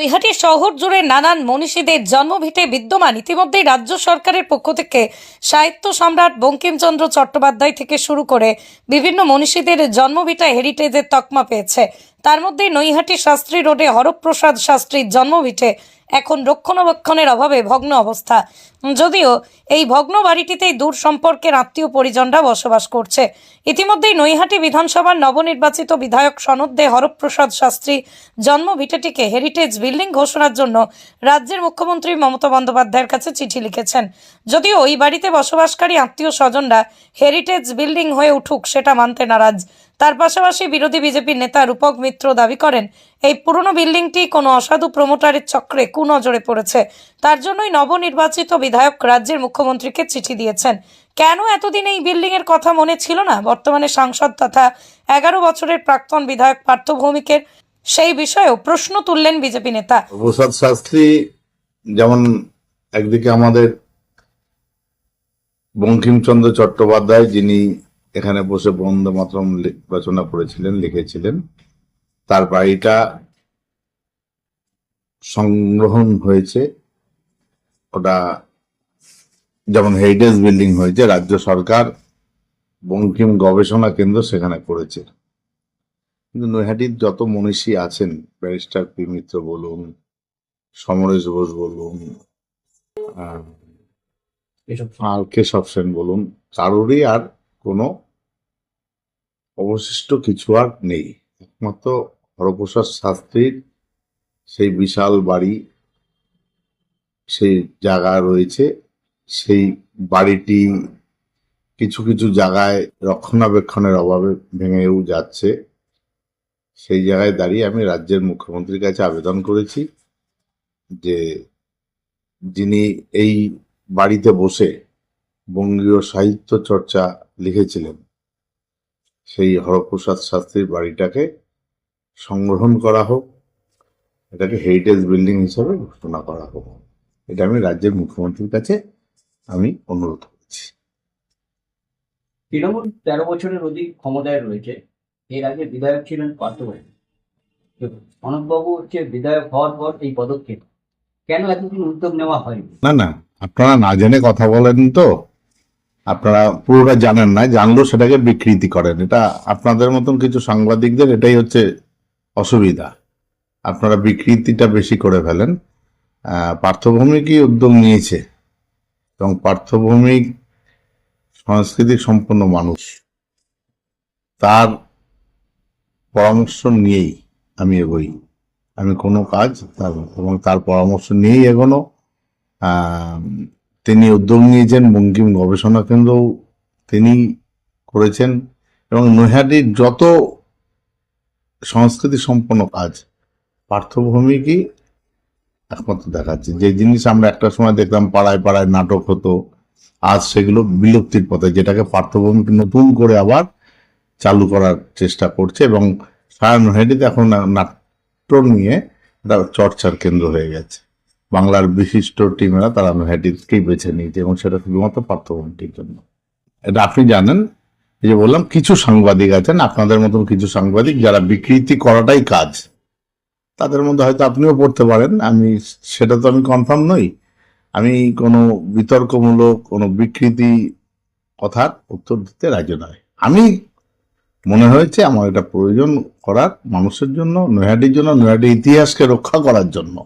নৈহাটি শহর জুড়ে নানান মনীষীদের জন্মভিটে বিদ্যমান ইতিমধ্যেই রাজ্য সরকারের পক্ষ থেকে সাহিত্য সম্রাট বঙ্কিমচন্দ্র চট্টোপাধ্যায় থেকে শুরু করে বিভিন্ন মনীষীদের জন্মভিটা হেরিটেজের তকমা পেয়েছে। তার মধ্যে নৈহাটি শাস্ত্রী রোডে হরপ্রসাদ শাস্ত্রীর জন্মভিটে এখন রক্ষণাবেক্ষণের অভাবে ভগ্ন অবস্থা। যদিও এই ভগ্ন বাড়িটিতেই দূর সম্পর্কের আত্মীয় পরিজনরা বসবাস করছে। ইতিমধ্যেই নৈহাটি বিধানসভার নবনির্বাচিত বিধায়ক সনদ দে হরপ্রসাদ শাস্ত্রী জন্মভিটাটিকে হেরিটেজ বিল্ডিং ঘোষণার জন্য রাজ্যের মুখ্যমন্ত্রী মমতা বন্দ্যোপাধ্যায়ের কাছে চিঠি লিখেছেন। যদিও ওই বাড়িতে বসবাসকারী আত্মীয় স্বজনরা হেরিটেজ বিল্ডিং হয়ে উঠুক সেটা মানতে নারাজ। তার পাশাপাশি বিরোধী বিজেপির নেতা রূপক মিত্র দাবি করেন, এই পুরনো বিল্ডিংটি কোনো অসাধু প্রমোটারের চক্রে কুনজরে পড়েছে। তার জন্যই নবনির্বাচিত বিধায়ক রাজ্যের মুখ্যমন্ত্রীকে চিঠি দিয়েছেন। কেন এতদিন এই বিল্ডিং এর কথা মনে ছিল না? বর্তমানে সাংসদ তথা এগারো বছরের প্রাক্তন বিধায়ক পার্থ ভৌমিকের সেই বিষয়েও প্রশ্ন তুললেন বিজেপি নেতা। প্রসাদ শাস্ত্রী, যেমন একদিকে আমাদের বঙ্কিমচন্দ্র চট্টোপাধ্যায়, যিনি এখানে বসে বন্দে মাতরম রচনা করেছিলেন লিখেছিলেন। তার বাড়িটা সংগ্রহণ হয়েছে। ওটা যেমন হেরিটেজ বিল্ডিং হয়েছে রাজ্য সরকার বঙ্কিম গবেষণা কেন্দ্র সেখানে করেছে। কিন্তু নৈহাটির যত মনীষী আছেন ব্যারিস্টার পি মিত্র বলুন সমরেশ ঘোষ বলুন আর কেশব সেন বলুন কারোরই আর অবশিষ্ট কিছু আর নেই। একমাত্র হরপ্রসাদ শাস্ত্রীর সেই বিশাল বাড়ি, সেই জায়গা রয়েছে। সেই বাড়িটি কিছু কিছু জায়গায় রক্ষণাবেক্ষণের অভাবে ভেঙেও যাচ্ছে। সেই জায়গায় দাঁড়িয়ে আমি রাজ্যের মুখ্যমন্ত্রীর কাছে আবেদন করেছি যে যিনি এই বাড়িতে বসে বঙ্গীয় সাহিত্য চর্চা লিখেছিলেন। সেই হরপ্রসাদ শাস্ত্রীর বাড়িটাকে সংগ্রহণ করা হোক এটাকে হেরিটেজ বিল্ডিং হিসেবে ঘোষণা করা হোক। এটা আমি রাজ্যের মুখ্যমন্ত্রীর কাছে আমি অনুরোধ করছি। তৃণমূল তেরো বছরের অধিক ক্ষমতায় রয়েছে। এর আগে বিধায়ক ছিলেন পার্থবাবু অনন্তবাবু হচ্ছে বিধায়ক হওয়ার পর এই পদক্ষেপ। কেন এতদিন উদ্যোগ নেওয়া হয়নি? না না আপনারা না জেনে কথা বলেন তো। আপনারা পুরোটা জানেন না, জানলেও সেটাকে বিকৃতি করেন। এটা আপনাদের মতন কিছু সাংবাদিকদের এটাই হচ্ছে অসুবিধা। আপনারা বিকৃতিটা বেশি করে ফেলেন। পার্থভৌমিকই উদ্যোগ নিয়েছে? এবং পার্থভৌমিক সাংস্কৃতিক সম্পন্ন মানুষ, তার পরামর্শ নিয়েই আমি এগোই। আমি কোনো কাজ এবং তার পরামর্শ নিয়েই এগোনো। তিনি উদ্যোগ নিয়েছেন, বঙ্কিম গবেষণা কেন্দ্র তিনি করেছেন এবং নৈহাটির যত সংস্কৃতি সম্পন্ন কাজ পার্থভূমিকই একমাত্র দেখাচ্ছে। যে জিনিস আমরা একটা সময় দেখতাম পাড়ায় পাড়ায় নাটক হতো, আজ সেগুলো বিলুপ্তির পথে, যেটাকে পার্থভূমিক নতুন করে আবার চালু করার চেষ্টা করছে এবং সারা নৈহাটিতে এখন নাট্য নিয়ে একটা চর্চার কেন্দ্র হয়ে গেছে। বাংলার বিশিষ্ট টিমেরা তারা নৈহাটিকেই বেছে নিয়েছে এবং সেটা শুধুমাত্র পার্থভূমিটির জন্য। এটা আপনি জানেন, এই যে বললাম, কিছু সাংবাদিক আছেন, আপনাদের মতন কিছু সাংবাদিক যারা বিকৃতি করাটাই কাজ। তাদের মধ্যে হয়তো আপনিও পড়তে পারেন, আমি সেটা তো আমি কনফার্ম নই। আমি কোনো বিতর্কমূলক, কোনো বিকৃতি কথার উত্তর দিতে রাজি নয় আমি, মনে হয়েছে আমার এটা প্রয়োজন করার মানুষের জন্য, নৈহাটির জন্য নৈহাটির ইতিহাসকে রক্ষা করার জন্য।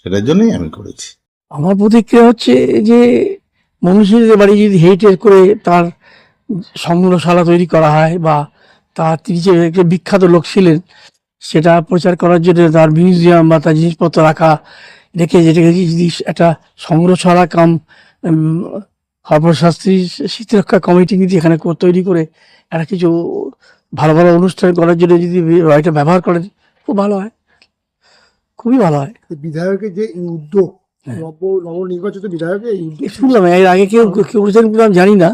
সেটার জন্যই আমি করেছি। আমার প্রতিক্রিয়া হচ্ছে যে মনীষীদের বাড়ি যদি হেরিটেজ করে তার সংগ্রহশালা তৈরি করা হয় বা তার তিনি যে একটা বিখ্যাত লোক ছিলেন, সেটা প্রচার করার জন্য তার মিউজিয়াম বা তার জিনিসপত্র রাখা রেখে যেটাকে যদি একটা সংগ্রহশালা কাম সর্বশাস্ত্রী স্মৃতিরক্ষা কমিটি যদি এখানে তৈরি করে, একটা কিছু ভালো ভালো অনুষ্ঠান করার জন্য যদি এটা ব্যবহার করেন, খুব ভালো হয়। খুবই ভালো হয়। বিধায়কের যে উদ্যোগ হ্যাঁ। নব নবনির্বাচিত বিধায়কের এই উদ্যোগ শুনলাম এর আগে কেউ কেউ করেছেন কিনা আমি জানি না।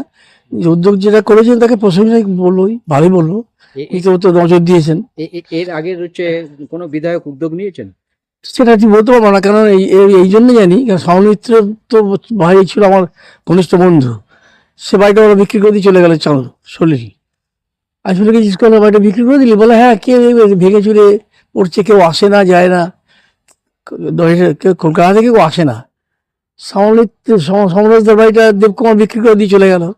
যে উদ্যোগ যেটা করেছেন তাকে প্রশংসাই বলবোই ভালোই বলব এ- এই তো তো নজর দিয়েছেন। এর আগে হচ্ছে কোনো বিধায়ক উদ্যোগ নিয়েছেন? সেটা ঠিক বলতে পারব না কারণ এই এই- জন্য জানি কারণ সৌমিত্র তো ভাই ছিল আমার ঘনিষ্ঠ বন্ধু। সে বাড়িটা ওরা বিক্রি করে দিয়ে চলে গেল চাঁদ সলিল আসলে কি স্কুলে বাড়িটা বিক্রি করে দিলি? বলে হ্যাঁ কে ভেঙে চুরে পড়ছে কেউ আসে না যায় না। কেউ কলকাতা থেকে কেউ আসে না। সমলিত সমরাজদের বাড়িটা দেবকুমার বিক্রি করে দিয়ে চলে গেল।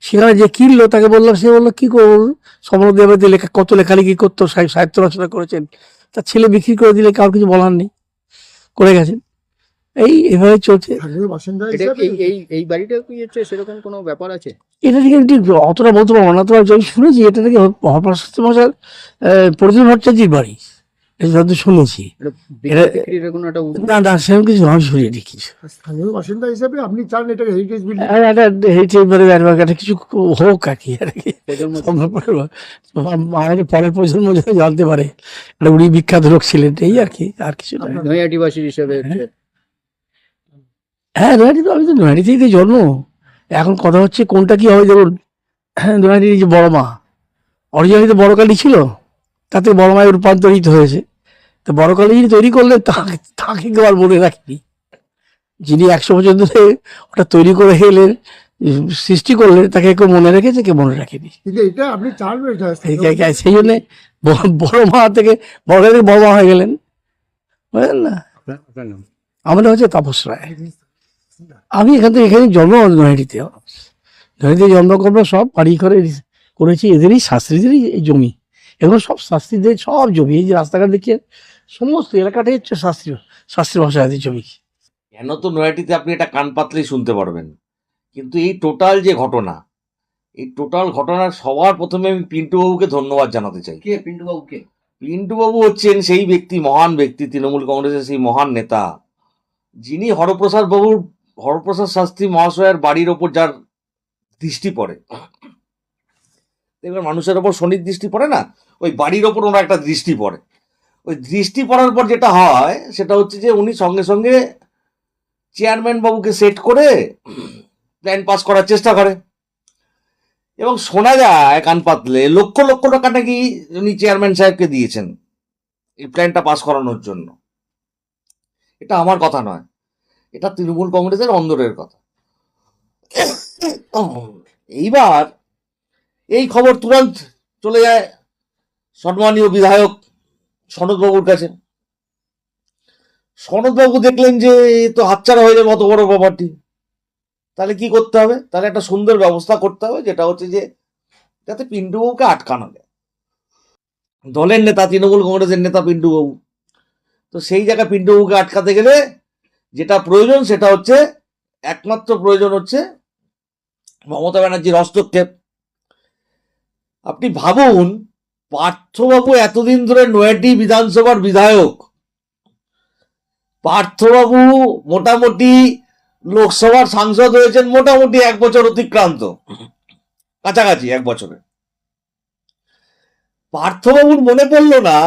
সেখানে যে কিনলো তাকে বললাম সে বলল কি করব? সমরদের বাড়িতে লেখা কত লেখালেখি করতো সাহি- সাহিত্য রচনা করেছেন। তার ছেলে বিক্রি করে দিলে কারোর কিছু বলার নেই। করে গেছেন। এই এভাবে চলছে। এই এই এই বাড়িটা কি হচ্ছে সেরকম কোনো ব্যাপার আছে? এটা থেকে একটি অতটা বলতে পারব না। আমি শুনেছি এটা থেকে প্রদীপ ভট্টাচার্যের বাড়ি। এটা যত শুনেছি। এটা এটা- কোনো একটা না না সেরকম কিছু আমি শুনিনি কিছু স্থানীয় বাসিন্দা হিসাবে আপনি চান এটাকে হেরিটেজ বিল্ডিং আর একটা হেরিটেজ মানে একটা কিছু হোক আর কি আর কি। আমাদের পরের প্রজন্ম যেন জানতে পারে। একটা উনি বিখ্যাত লোক ছিলেন এই আর কি আর কিছু নৈহাটিবাসী হিসেবে হ্যাঁ। নয়াটি তো আমি তো নয়াটিতেই তো জন্ম। এখন কথা হচ্ছে কোনটা কি হবে যেমন হ্যাঁ নয়াটির যে বড় মা অরিজিনালি তো বড় কালী ছিল তাতে বড় মায়ের রূপান্তরিত হয়েছে। তো বড় কালী যিনি তৈরি করলেন তাকে তাকে কেউ আর মনে রাখেনি। যিনি একশো বছর ধরে ওটা তৈরি করে উম, সৃষ্টি করলেন তাকে কেউ মনে রেখেছে কেউ মনে রাখেনি। এটা আপনি সেই জন্যে বড় মা থেকে বড় থেকে বড় মা হয়ে গেলেন। বুঝলেন না? আমাদের হচ্ছে তাপস রায়। আমি এখান থেকে এখানে জন্ম নৈহাটিতে নৈহাটিতে জন্মকর্ম সব বাড়ি করে করেছি এদেরই শাস্ত্রীদেরই এই জমি। এগুলো সব শাস্ত্রীদের সব জমি এই যে রাস্তাঘাট দেখছেন সমস্ত এলাকাটাই হচ্ছে শাস্ত্রী শাস্ত্রী ভাষাদের জমি। কেন তো নয়াটিতে আপনি এটা কান পাতলেই শুনতে পারবেন? কিন্তু এই টোটাল যে ঘটনা এই টোটাল ঘটনার সবার প্রথমে আমি পিন্টু বাবুকে ধন্যবাদ জানাতে চাই। কে? পিন্টু বাবু কে পিন্টু বাবু হচ্ছেন সেই ব্যক্তি মহান ব্যক্তি তৃণমূল কংগ্রেসের সেই মহান নেতা। যিনি হরপ্রসাদ বাবুর হরপ্রসাদ শাস্ত্রী মহাশয়ের বাড়ির ওপর যার দৃষ্টি পড়ে। দেখবেন মানুষের ওপর শনির দৃষ্টি পড়ে না, ওই বাড়ির ওপর ওনার একটা দৃষ্টি পড়ে। ওই দৃষ্টি পড়ার পর যেটা হয়, সেটা হচ্ছে যে উনি সঙ্গে সঙ্গে চেয়ারম্যান বাবুকে সেট করে প্ল্যান পাস করার চেষ্টা করে। এবং শোনা যায় কান পাতলে, লক্ষ লক্ষ টাকা নাকি উনি চেয়ারম্যান সাহেবকে দিয়েছেন এই প্ল্যানটা পাস করানোর জন্য। এটা আমার কথা নয়, এটা তৃণমূল কংগ্রেসের অন্দরের কথা। এইবার এই খবর তুরন্ত চলে যায় সম্মানীয় বিধায়ক সনদবাবুর কাছে। সনদবাবু দেখলেন যে তো হাতছাড়া হয়ে যাবে অত বড় ব্যাপারটি। তাহলে কি করতে হবে? তাহলে একটা সুন্দর ব্যবস্থা করতে হবে, যেটা হচ্ছে যে যাতে পিন্টুবাবুকে আটকানো যায়। দলের নেতা, তৃণমূল কংগ্রেসের নেতা পিন্টুবাবু। তো সেই জায়গায় পিন্টুবাবুকে আটকাতে গেলে যেটা প্রয়োজন সেটা হচ্ছে, একমাত্র প্রয়োজন হচ্ছে মমতা ব্যানার্জির হস্তক্ষেপ। আপনি ভাবুন, পার্থবাবু এতদিন ধরে নয়াটি বিধানসভার বিধায়ক। পার্থবাবু মোটামুটি লোকসভার সাংসদ হয়েছেন মোটামুটি এক বছর অতিক্রান্ত। কাছাকাছি এক বছরে। পার্থবাবুর মনে পড়ল না,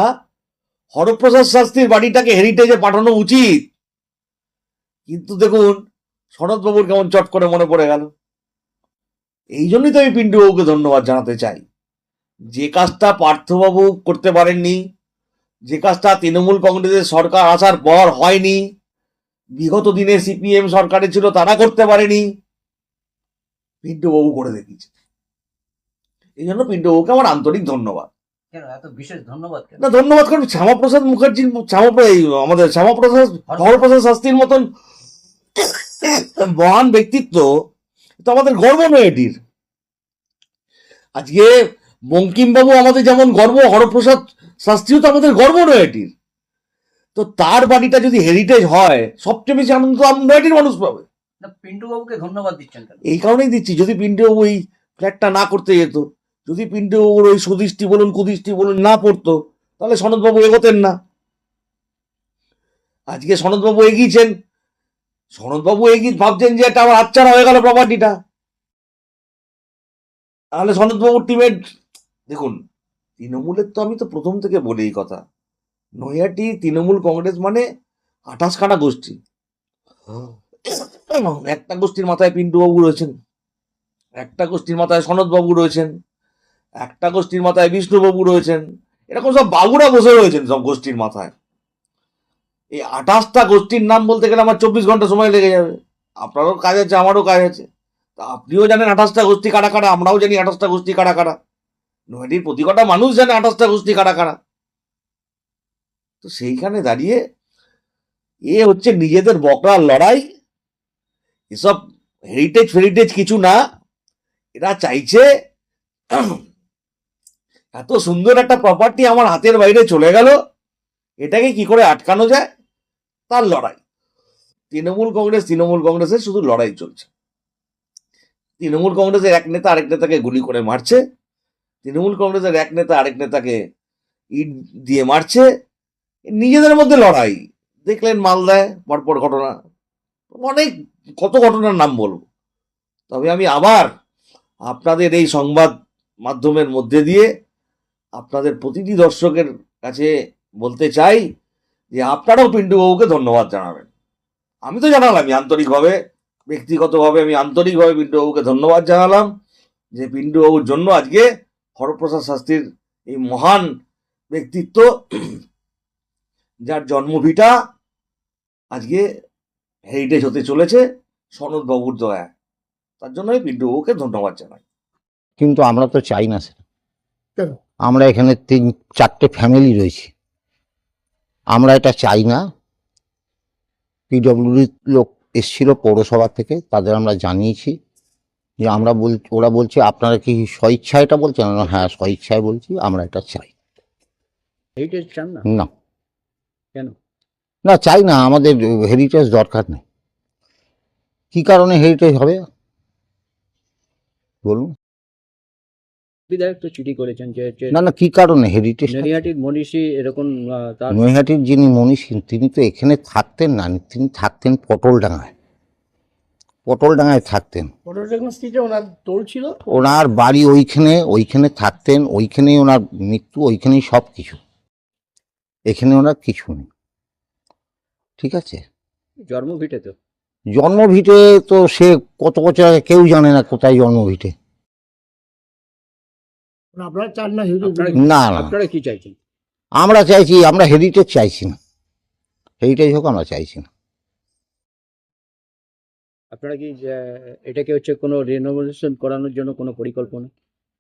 হরপ্রসাদ শাস্ত্রীর বাড়িটাকে হেরিটেজে পাঠানো উচিত। কিন্তু দেখুন, সনদবাবুর কেমন চট করে মনে পড়ে গেল। এই জন্যই তো আমি পিন্টুবাবুকে ধন্যবাদ জানাতে চাই। যে কাজটা পার্থবাবু করতে পারেননি যে কাজটা তৃণমূল কংগ্রেসের সরকার আসার পর হয়নি বিগত দিনে সিপিএম সরকারে ছিল তারা করতে পারেনি পিন্টুবাবু করে দেখিয়েছে। এই জন্য পিন্টুবাবুকে আমার আন্তরিক ধন্যবাদ। না ধন্যবাদ কারণ শ্যামাপ্রসাদ মুখার্জির শ্যামাপ্র এই আমাদের শ্যামাপ্রসাদ হরপ্রসাদ শাস্ত্রীর মতন মহান ব্যক্তিত্ব তো আমাদের গর্ব নয় এটির। আজকে বঙ্কিমবাবু আমাদের যেমন গর্ব হরপ্রসাদ শাস্ত্রীও তো আমাদের গর্ব নয় এটির। তো তার বাড়িটা যদি হেরিটেজ হয় সবচেয়ে বেশি আনন্দ তো নয়টির মানুষ পাবে। না পিন্টু ধন্যবাদ দিচ্ছেন এই কারণেই দিচ্ছি যদি পিন্টুবাবু ওই ফ্ল্যাটটা না করতে যেত যদি পিন্টুবাবুর ওই সুদৃষ্টি বলুন কুদৃষ্টি বলুন না পড়তো তাহলে সনদবাবু এগোতেন না। আজকে সনদবাবু এগিয়েছেন। সনদবাবু এগিয়ে ভাবছেন যে এটা আমার হাতছাড়া হয়ে গেল প্রপার্টিটা তাহলে সনদবাবুর টিমের দেখুন, তৃণমূলের তো আমি তো প্রথম থেকে বলি এই কথা। নৈহাটি তৃণমূল কংগ্রেস মানে আঠাশ আঠাশখানা গোষ্ঠী। একটা গোষ্ঠীর মাথায় পিন্টুবাবু রয়েছেন, একটা গোষ্ঠীর মাথায় সনদবাবু রয়েছেন, একটা গোষ্ঠীর মাথায় বিষ্ণুবাবু রয়েছেন, এরকম সব বাবুরা বসে রয়েছেন সব গোষ্ঠীর মাথায়। এই আঠাশটা গোষ্ঠীর নাম বলতে গেলে আমার চব্বিশ ঘণ্টা সময় লেগে যাবে। আপনারও কাজ আছে, আমারও কাজ আছে। তা আপনিও জানেন আঠাশটা গোষ্ঠী কারা কারা, আমরাও জানি আঠাশটা গোষ্ঠী কারা কারা। নয়টির প্রতি কটা মানুষ জানে আঠাশটা গোষ্ঠী কারা কারা। তো সেইখানে দাঁড়িয়ে এ হচ্ছে নিজেদের বকরার লড়াই। এসব হেরিটেজ ফেরিটেজ কিছু না। এরা চাইছে এত সুন্দর একটা প্রপার্টি আমার হাতের বাইরে চলে গেল। এটাকে কি করে আটকানো যায়? তার লড়াই। তৃণমূল কংগ্রেস, তৃণমূল কংগ্রেসের শুধু লড়াই চলছে। তৃণমূল কংগ্রেসের এক নেতা আরেক নেতাকে গুলি করে মারছে। তৃণমূল কংগ্রেসের এক নেতা আরেক নেতাকে ইট দিয়ে মারছে, নিজেদের মধ্যে লড়াই। দেখলেন মালদায় পরপর ঘটনা, অনেক কত ঘটনার নাম বলব। তবে আমি আবার আপনাদের এই সংবাদ মাধ্যমের মধ্যে দিয়ে আপনাদের প্রতিটি দর্শকের কাছে বলতে চাই যে আপনারাও পিন্টুবাবুকে ধন্যবাদ জানাবেন। আমি তো জানালামই আন্তরিকভাবে, ব্যক্তিগতভাবে আমি আন্তরিকভাবে পিন্টুবাবুকে ধন্যবাদ জানালাম যে পিন্টুবাবুর জন্য আজকে হরপ্রসাদ শাস্ত্রীর এই মহান ব্যক্তিত্ব যার জন্মভিটা আজকে হেরিটেজ হতে চলেছে সনদ বাবুর দয়া তার জন্য আমি পিন্টুবাবুকে ধন্যবাদ জানাই। কিন্তু আমরা তো চাই না সেটা। কেন? আমরা এখানে তিন চারটে ফ্যামিলি রয়েছি। আমরা এটা চাই না। পিডব্লিউডি লোক এসেছিল পৌরসভা থেকে তাদের আমরা জানিয়েছি। যে আমরা বল ওরা বলছে আপনারা কি স্বইচ্ছায় এটা বলছেন হ্যাঁ স্বইচ্ছায় বলছি আমরা এটা চাই। চান না? না। কেন? না চাই না আমাদের হেরিটেজ দরকার নেই। কি কারণে হেরিটেজ হবে? বলুন। বিধায়ক তো চিঠি করেছেন যে না না কি কারণে হেরিটেজ নৈহাটির মনীষী এরকম নৈহাটির যিনি মনীষী তিনি তো এখানে থাকতেন না তিনি থাকতেন পটলডাঙ্গায়। পটলডাঙ্গায় থাকতেন। ওনার তোল ছিল? ওনার বাড়ি ওইখানে ওইখানে থাকতেন ওইখানেই ওনার মৃত্যু ওইখানেই সব কিছু। এখানে ওনার কিছু নেই। ঠিক আছে? জন্মভিটে তো। জন্মভিটে তো সে কত বছর আগে কেউ জানে না কোথায় জন্মভিটে আপনারা চান না না না। আপনারা কি চাইছেন? আমরা চাইছি আমরা হেরিটেজ চাইছি না। হেরিটেজ হোক আমরা চাইছি না। আপনারা কি এটাকে হচ্ছে কোনো রেনোভেশন করানোর জন্য কোনো পরিকল্পনা?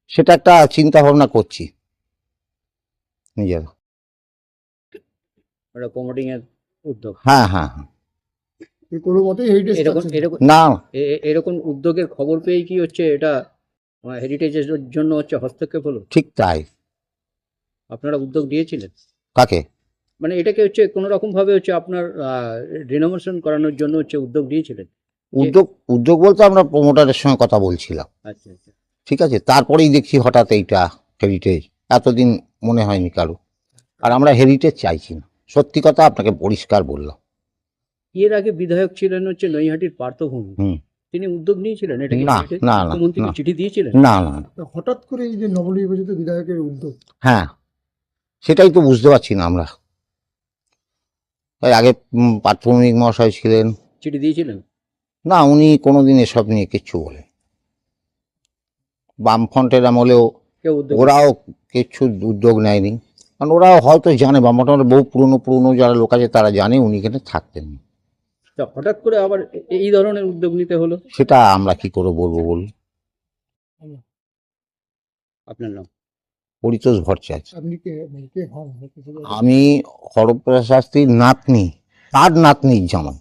সেটা একটা চিন্তা ভাবনা করছি। নিজের। প্রমোটিং এর উদ্যোগ। হ্যাঁ হ্যাঁ হ্যাঁ। কোনো মতেই হেরিটেজ এরকম এরকম না। এ- এ- এরকম উদ্যোগের খবর পেয়ে কি হচ্ছে এটা হেরিটেজের জন্য হচ্ছে হস্তক্ষেপ হলো? ঠিক তাই। আপনারা উদ্যোগ দিয়েছিলেন কাকে? মানে এটাকে হচ্ছে কোনো রকম ভাবে হচ্ছে আপনার রিনোভেশন করানোর জন্য হচ্ছে উদ্যোগ নিয়েছিলেন? উদ্যোগ উদ্যোগ বলতে আমরা প্রমোটারের সঙ্গে কথা বলছিলাম। আচ্ছা আচ্ছা। ঠিক আছে? তারপরেই দেখছি হঠাৎ এইটা হেরিটেজ এতদিন মনে হয়নি কারও। আর আমরা হেরিটেজ চাইছি না। সত্যি কথা আপনাকে পরিষ্কার বললাম। এর আগে বিধায়ক ছিলেন হচ্ছে নৈহাটির পার্থভূমি। হুম। তিনি উদ্যোগ নিয়েছিলেন এটা না, না, না, চিঠি দিয়েছিলেন? না না। হঠাৎ করে এই যে নবনির্বাচিত বিধায়কের উদ্যোগ। হ্যাঁ। সেটাই তো বুঝতে পারছি না আমরা। তাই আগে উম, প্রাথমিক মহাশয় ছিলেন। চিঠি দিয়েছিলেন? না উনি কোনোদিন এসব নিয়ে কিচ্ছু বলে বামফ্রন্টের আমলেও কেউ ওরাও কিচ্ছু উদ্যোগ নেয়নি। কারণ ওরাও হয়তো জানে বামফ্রন্টের বহু পুরনো পুরনো যারা লোক আছে তারা জানে উনি এখানে থাকতেন। হঠাৎ করে আবার এই ধরনের উদ্যোগ নিতে হলো? সেটা আমরা কি করে বলব বলুন? আপনার নাম? পরিতোষ ভট্টাচার্য। আমি হরপ্রসাদ শাস্ত্রীর নাতনি তার নাতনির জামাই।